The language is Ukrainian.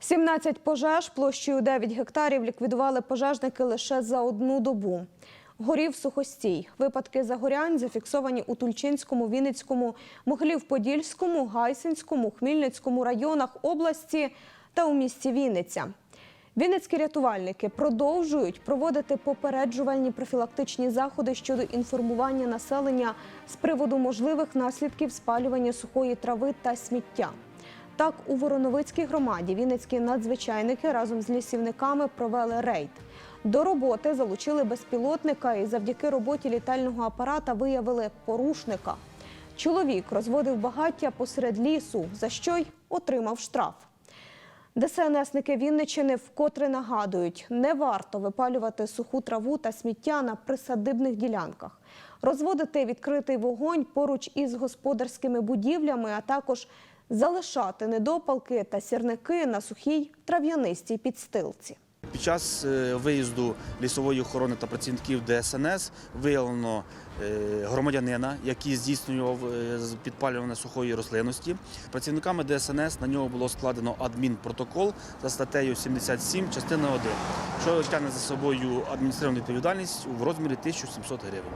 17 пожеж площею 9 гектарів ліквідували пожежники лише за одну добу. Горів сухостій. Випадки загорянь зафіксовані у Тульчинському, Вінницькому, Могилів-Подільському, Гайсинському, Хмільницькому районах області та у місті Вінниця. Вінницькі рятувальники продовжують проводити попереджувальні профілактичні заходи щодо інформування населення з приводу можливих наслідків спалювання сухої трави та сміття. Так, у Вороновицькій громаді вінницькі надзвичайники разом з лісівниками провели рейд. До роботи залучили безпілотника і завдяки роботі літального апарата виявили порушника. Чоловік розводив багаття посеред лісу, за що й отримав штраф. ДСНСники Вінничини вкотре нагадують, не варто випалювати суху траву та сміття на присадибних ділянках, розводити відкритий вогонь поруч із господарськими будівлями, а також залишати недопалки та сірники на сухій трав'янистій підстилці. Під час е, виїзду лісової охорони та працівників ДСНС виявлено е, громадянина, який здійснював е, підпалювання сухої рослинності. Працівниками ДСНС на нього було складено адмінпротокол за статтею 77, частина 1, що тягне за собою адміністративну відповідальність в розмірі 1700 гривень.